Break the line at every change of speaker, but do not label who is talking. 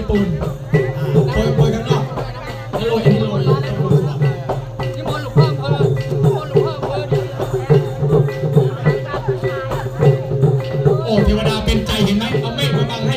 พี่โปรยโปรยอกแล้วโรยอันนี้ยกันเมนต์ล
วอิมลวอพ
โอ้เทวดาเป็นใจเห็นไหมเอาเมฆมาบังให้